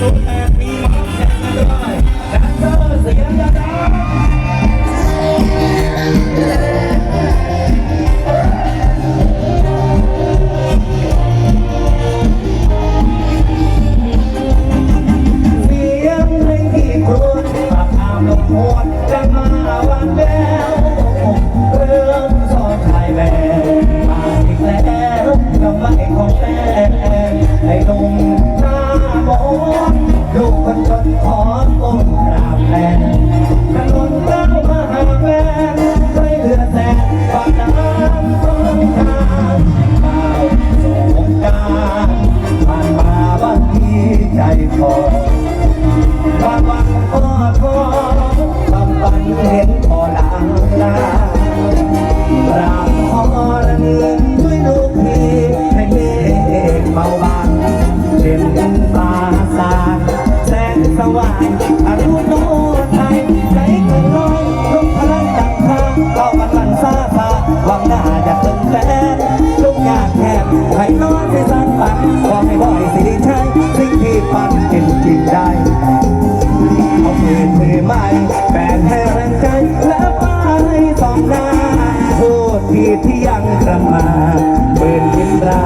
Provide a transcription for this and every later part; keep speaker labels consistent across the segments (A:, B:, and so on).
A: ศูน ให้นอนให้สั้นปันขอให้บ่อยสิได้ใช้สิ่งที่ปันกินกินได้เอามือมือไม่แบกให้แรงใจและปลายสองหน้าพูดผิดที่ยังกระมาเปิดยินรา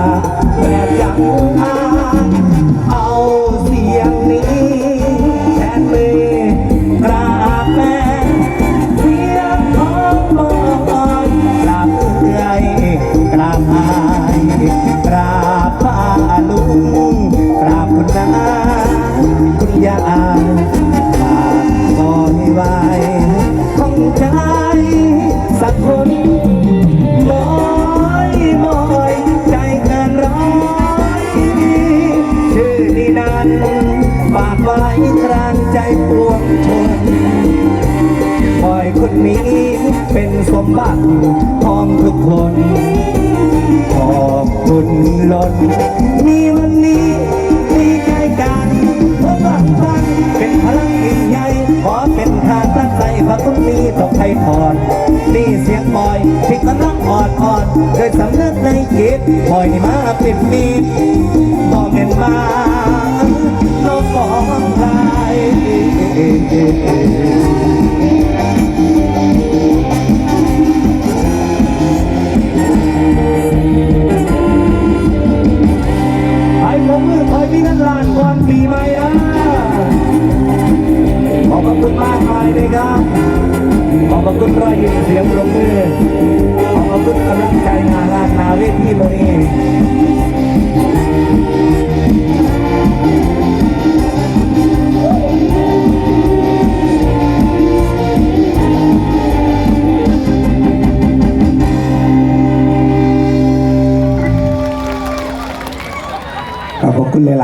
A: แบบยัง ฝากไว้กลางใจปวงชนคอยคนนี้เป็นสมบัติของทุกคน ขอบคุณล้นมีวันนี้มีใจกันเพราะบางวันเป็นพลังยิ่งใหญ่ขอเป็นทางตั้งใจพระคุณมีต้องไทยพรนี่เสียงปล่อยที่กำลังอ่อนอ่อนโดยสำนึกในจิตปล่อยนี่มาเป็นมีบอกเป็นมา ของใครไอ้ผมมือคอยพี่นันลานก่อนปีใหม่อะขอบคุณมากมายเลยครับขอบคุณรอยยิ้มเสียงปรบมือขอบคุณกำลังใจงานลานนาเวทีวันนี้